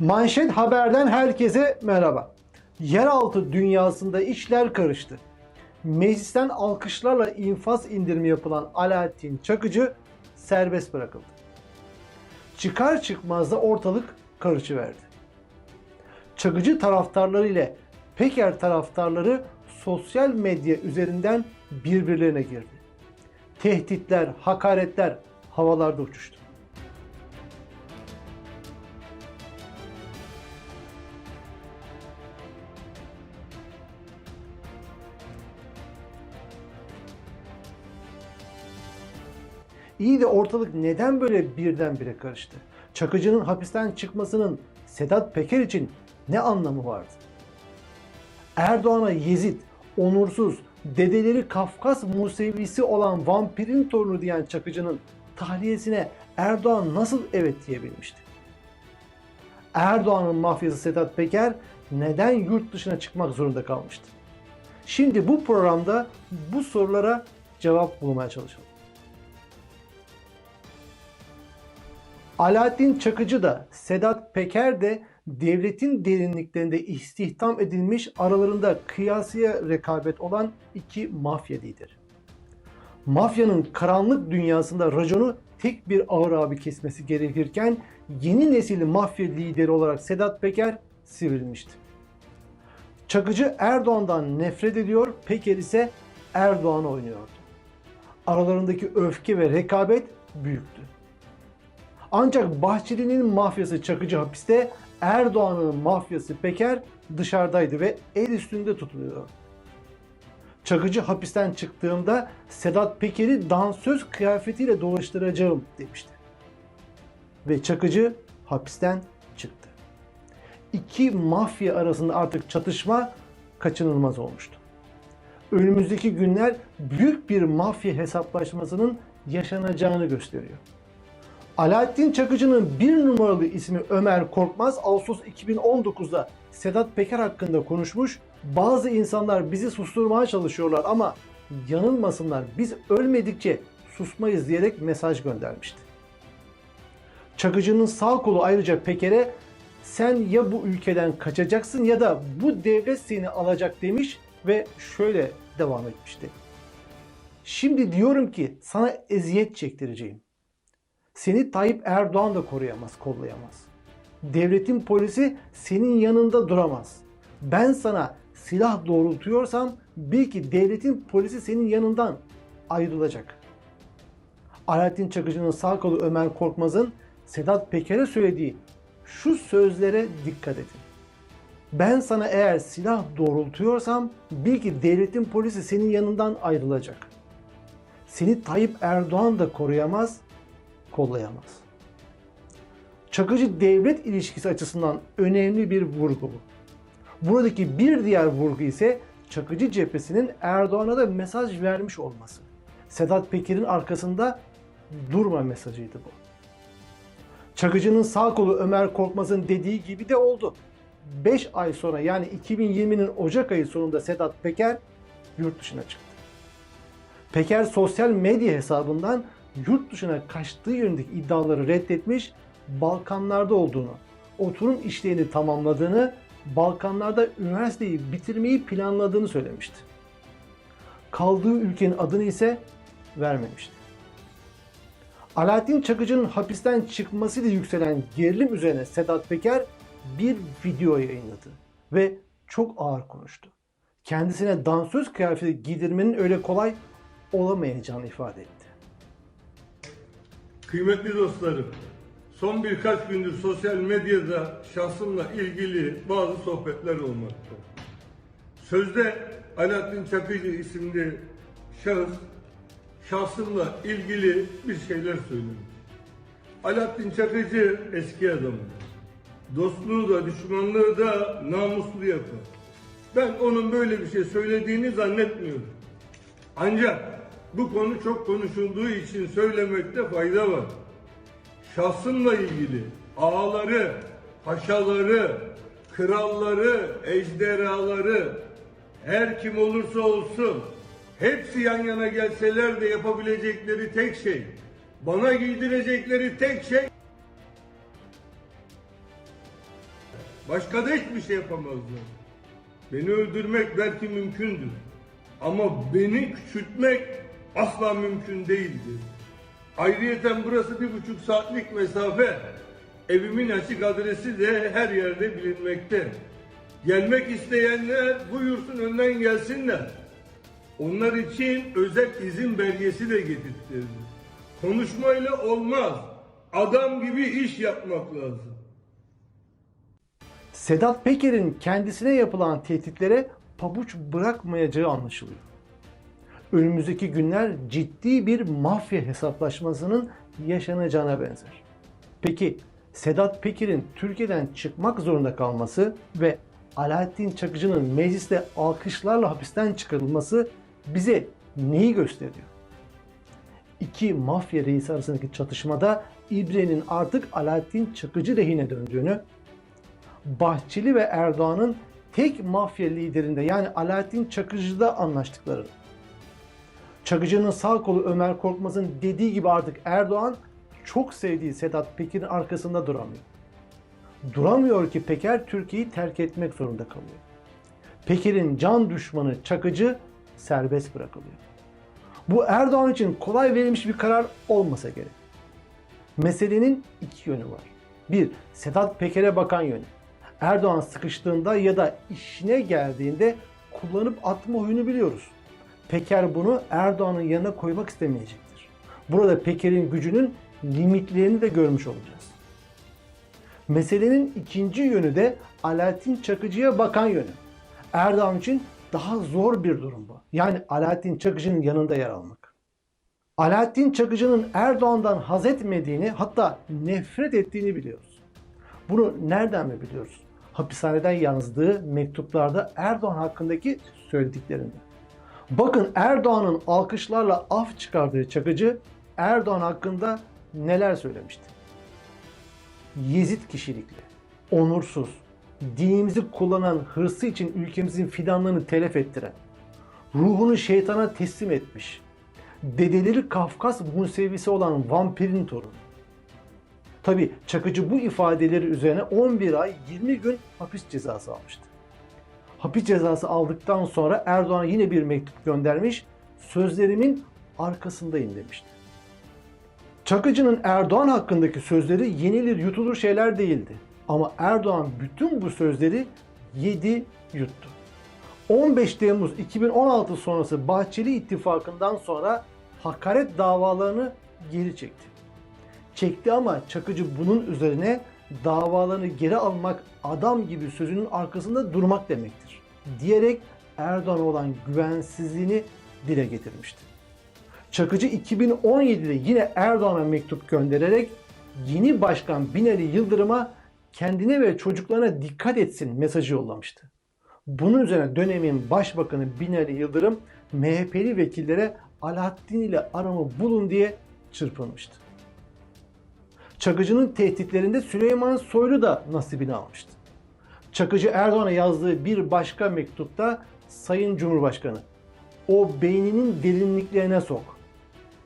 Manşet Haber'den herkese merhaba. Yeraltı dünyasında işler karıştı. Meclisten alkışlarla infaz indirimi yapılan Alaaddin Çakıcı serbest bırakıldı. Çıkar çıkmaz da ortalık karışıverdi. Çakıcı taraftarları ile Peker taraftarları sosyal medya üzerinden birbirlerine girdi. Tehditler, hakaretler havalarda uçuştu. İyi de ortalık neden böyle birdenbire karıştı? Çakıcı'nın hapisten çıkmasının Sedat Peker için ne anlamı vardı? Erdoğan'a Yezid, onursuz, dedeleri Kafkas Musevisi olan vampirin torunu diyen Çakıcı'nın tahliyesine Erdoğan nasıl evet diyebilmişti? Erdoğan'ın mafyası Sedat Peker neden yurt dışına çıkmak zorunda kalmıştı? Şimdi bu programda bu sorulara cevap bulmaya çalışalım. Alaaddin Çakıcı da Sedat Peker de devletin derinliklerinde istihdam edilmiş aralarında kıyasıya rekabet olan iki mafya lideri. Mafyanın karanlık dünyasında raconu tek bir ağır abi kesmesi gerekirken yeni nesil mafya lideri olarak Sedat Peker sivrilmişti. Çakıcı Erdoğan'dan nefret ediyor, Peker ise Erdoğan'ı oynuyordu. Aralarındaki öfke ve rekabet büyüktü. Ancak Bahçeli'nin mafyası Çakıcı hapiste, Erdoğan'ın mafyası Peker dışarıdaydı ve el üstünde tutuluyor. Çakıcı hapisten çıktığımda Sedat Peker'i dansöz kıyafetiyle dolaştıracağım demişti. Ve Çakıcı hapisten çıktı. İki mafya arasında artık çatışma kaçınılmaz olmuştu. Önümüzdeki günler büyük bir mafya hesaplaşmasının yaşanacağını gösteriyor. Alaaddin Çakıcı'nın bir numaralı ismi Ömer Korkmaz Ağustos 2019'da Sedat Peker hakkında konuşmuş. Bazı insanlar bizi susturmaya çalışıyorlar ama yanılmasınlar biz ölmedikçe susmayız diyerek mesaj göndermişti. Çakıcı'nın sağ kolu ayrıca Peker'e sen ya bu ülkeden kaçacaksın ya da bu devlet seni alacak demiş ve şöyle devam etmişti. Şimdi diyorum ki sana eziyet çektireceğim. Seni Tayyip Erdoğan da koruyamaz, kollayamaz. Devletin polisi senin yanında duramaz. Ben sana silah doğrultuyorsam bil ki devletin polisi senin yanından ayrılacak. Alaaddin Çakıcı'nın sağ kolu Ömer Korkmaz'ın Sedat Peker'e söylediği şu sözlere dikkat edin. Ben sana eğer silah doğrultuyorsam bil ki devletin polisi senin yanından ayrılacak. Seni Tayyip Erdoğan da koruyamaz, kollayamaz. Çakıcı devlet ilişkisi açısından önemli bir vurgu bu. Buradaki bir diğer vurgu ise Çakıcı cephesinin Erdoğan'a da mesaj vermiş olması. Sedat Peker'in arkasında durma mesajıydı bu. Çakıcı'nın sağ kolu Ömer Korkmaz'ın dediği gibi de oldu. 5 ay sonra yani 2020'nin Ocak ayı sonunda Sedat Peker yurt dışına çıktı. Peker sosyal medya hesabından yurt dışına kaçtığı yönündeki iddiaları reddetmiş, Balkanlarda olduğunu, oturum işlerini tamamladığını, Balkanlarda üniversiteyi bitirmeyi planladığını söylemişti. Kaldığı ülkenin adını ise vermemişti. Alaaddin Çakıcı'nın hapisten çıkmasıyla yükselen gerilim üzerine Sedat Peker bir video yayınladı ve çok ağır konuştu. Kendisine dansöz kıyafeti giydirmenin öyle kolay olamayacağını ifade etti. Kıymetli dostlarım, son birkaç gündür sosyal medyada şahsımla ilgili bazı sohbetler olmakta. Sözde Alaaddin Çakıcı isimli şahıs şahsımla ilgili bir şeyler söylemiş. Alaaddin Çakıcı eski adamı. Dostluğu da düşmanlığı da namuslu yapar. Ben onun böyle bir şey söylediğini zannetmiyorum. Ancak bu konu çok konuşulduğu için söylemekte fayda var. Şahsımla ilgili ağaları, paşaları, kralları, ejderhaları, her kim olursa olsun hepsi yan yana gelseler de yapabilecekleri tek şey, bana giydirecekleri tek şey Başka da hiçbir şey yapamazlar. Beni öldürmek belki mümkündür. Ama beni küçültmek asla mümkün değildir. Ayrıyeten burası bir buçuk saatlik mesafe. Evimin açık adresi de her yerde bilinmekte. Gelmek isteyenler buyursun önden gelsinler. Onlar için özel izin belgesi de getirtirdi. Konuşmayla olmaz. Adam gibi iş yapmak lazım. Sedat Peker'in kendisine yapılan tehditlere pabuç bırakmayacağı anlaşılıyor. Önümüzdeki günler ciddi bir mafya hesaplaşmasının yaşanacağına benzer. Peki Sedat Peker'in Türkiye'den çıkmak zorunda kalması ve Alaaddin Çakıcı'nın mecliste alkışlarla hapisten çıkarılması bize neyi gösteriyor? İki mafya reisi arasındaki çatışmada İbre'nin artık Alaaddin Çakıcı lehine döndüğünü, Bahçeli ve Erdoğan'ın tek mafya liderinde yani Alaaddin Çakıcı'da anlaştıklarını. Çakıcı'nın sağ kolu Ömer Korkmaz'ın dediği gibi artık Erdoğan çok sevdiği Sedat Peker'in arkasında duramıyor. Duramıyor ki Peker Türkiye'yi terk etmek zorunda kalıyor. Peker'in can düşmanı Çakıcı serbest bırakılıyor. Bu Erdoğan için kolay verilmiş bir karar olmasa gerek. Meselenin iki yönü var. Bir, Sedat Peker'e bakan yönü. Erdoğan sıkıştığında ya da işine geldiğinde kullanıp atma huyunu biliyoruz. Peker bunu Erdoğan'ın yanına koymak istemeyecektir. Burada Peker'in gücünün limitlerini de görmüş olacağız. Meselenin ikinci yönü de Alaaddin Çakıcı'ya bakan yönü. Erdoğan için daha zor bir durum bu. Yani Alaaddin Çakıcı'nın yanında yer almak. Alaaddin Çakıcı'nın Erdoğan'dan haz etmediğini hatta nefret ettiğini biliyoruz. Bunu nereden mi biliyoruz? Hapishaneden yazdığı mektuplarda Erdoğan hakkındaki söylediklerinde. Bakın Erdoğan'ın alkışlarla af çıkardığı Çakıcı Erdoğan hakkında neler söylemişti? Yezid kişilikli, onursuz, dinimizi kullanan hırsı için ülkemizin fidanlarını telef ettiren, ruhunu şeytana teslim etmiş, dedeleri Kafkas Musevisi olan vampirin torunu. Tabi Çakıcı bu ifadeleri üzerine 11 ay 20 gün hapis cezası almıştı. Hapis cezası aldıktan sonra Erdoğan yine bir mektup göndermiş, sözlerimin arkasındayım demişti. Çakıcı'nın Erdoğan hakkındaki sözleri yenilir yutulur şeyler değildi. Ama Erdoğan bütün bu sözleri yedi yuttu. 15 Temmuz 2016 sonrası Bahçeli ittifakından sonra hakaret davalarını geri çekti. Çekti ama Çakıcı bunun üzerine davalarını geri almak adam gibi sözünün arkasında durmak demektir. Diyerek Erdoğan'a olan güvensizliğini dile getirmişti. Çakıcı 2017'de yine Erdoğan'a mektup göndererek yeni başkan Binali Yıldırım'a kendine ve çocuklarına dikkat etsin mesajı yollamıştı. Bunun üzerine dönemin başbakanı Binali Yıldırım MHP'li vekillere Alaaddin ile aramı bulun diye çırpınmıştı. Çakıcı'nın tehditlerinde Süleyman Soylu da nasibini almıştı. Çakıcı Erdoğan'a yazdığı bir başka mektupta Sayın Cumhurbaşkanı o beyninin derinliklerine sok.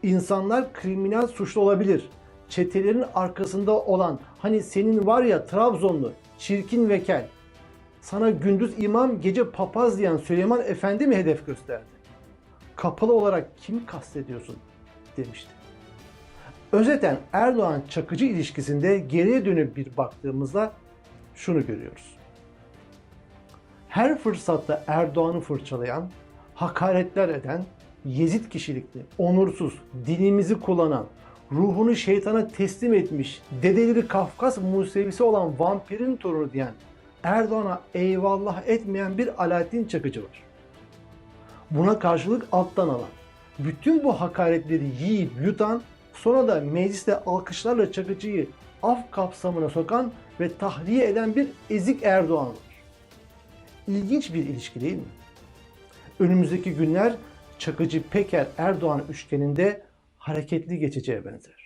İnsanlar kriminal suçlu olabilir. Çetelerin arkasında olan hani senin var ya Trabzonlu çirkin vekel sana gündüz imam gece papaz diyen Süleyman Efendi mi hedef gösterdi? Kapalı olarak kimi kastediyorsun demişti. Özeten Erdoğan Çakıcı ilişkisinde geriye dönüp bir baktığımızda şunu görüyoruz. Her fırsatta Erdoğan'ı fırçalayan, hakaretler eden, Yezid kişilikli, onursuz, dinimizi kullanan, ruhunu şeytana teslim etmiş, dedeleri Kafkas Musevisi olan vampirin torunu diyen, Erdoğan'a eyvallah etmeyen bir Alaaddin Çakıcı var. Buna karşılık alttan alan, bütün bu hakaretleri yiyip yutan, sonra da mecliste alkışlarla Çakıcı'yı af kapsamına sokan ve tahliye eden bir ezik Erdoğan var. İlginç bir ilişki değil mi? Önümüzdeki günler Çakıcı Peker Erdoğan üçgeninde hareketli geçeceğe benzer.